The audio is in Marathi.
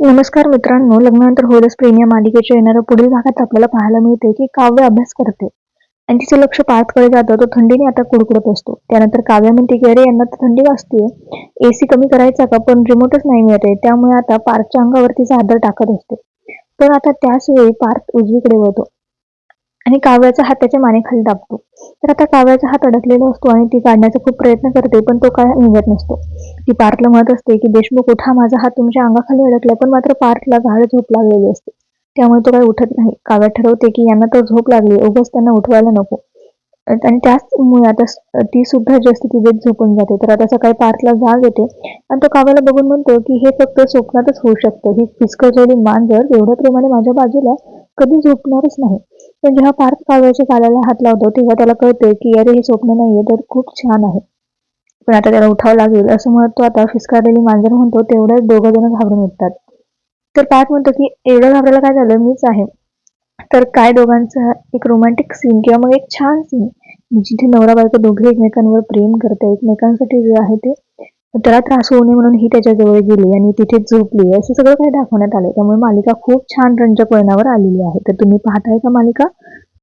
नमस्कार मित्रांनो लग्नानंतर होईलच प्रेम या मालिकेच्या येणाऱ्या पुढील भागात आपल्याला पाहायला मिळते की काव्य अभ्यास करते. आणि तिचं लक्ष पार्थकडे जातं तो थंडीने आता कुडकुडत असतो. त्यानंतर काव्य म्हणते की अरे यांना तर थंडी वाजते एसी कमी करायचा का? पण रिमोटच नाही मिळत आहे. त्यामुळे आता पार्थच्या अंगावरती चादर टाकत असते. पण आता त्याच वेळी पार्थ उजवीकडे वळतो आणि काव्याचा हात त्याच्या मानेखाली दाबतो. तर आता काव्याचा हात अडकलेला असतो आणि ती काढण्याचा खूप प्रयत्न करते पण तो काय निघत नसतो. ती पार्थला म्हणत असते की देशमुख उठा माझा हात तुमच्या अंगाखाली अडकला पण मात्र पार्थला गाढ झोप लागलेली असते. त्यामुळे तो काही उठत नाही. काव्या ठरवते की यांना तर झोप लागली उगाच त्यांना उठवायला नको. आणि त्याचमुळे आता ती सुद्धा जास्त तिथेच झोपून जाते तर आता सकाळी पार्थला जाग येते आणि तो काव्याला बघून म्हणतो की हे फक्त स्वप्नातच होऊ शकतं. ही फिसकळलेली मांजर एवढ्या प्रेमाने माझ्या बाजूला कधी झोपणारच नाही. पण जेव्हा पार्थ काव्याच्या गालाला हात लावतो तेव्हा त्याला कळते की अरे हे स्वप्न नाहीये तर खूप छान आहे. पण आता त्याला उठावं लागेल असं म्हणत तो आता फिसकारलेली मांजर म्हणतो तेवढ्याच दोघं जण घाबरून उठतात तर पार्थ म्हणतो की एवढं घाबरायला काय झालं? मीच आहे. तर काय दोघांचा? एक रोमॅन्टिक सीन किंवा मग एक छान सीन जिथे नवरा बायको दोघे एकमेकांवर प्रेम करते एकमेकांसाठी जे आहे ते त्याला त्रास होऊ नये म्हणून ही त्याच्याजवळ गेली आणि तिथे झोपली. असं सगळं काही दाखवण्यात आलं त्यामुळे मालिका खूप छान रंजक वळणावर आलेली आहे. तर तुम्ही पाहताय का मालिका?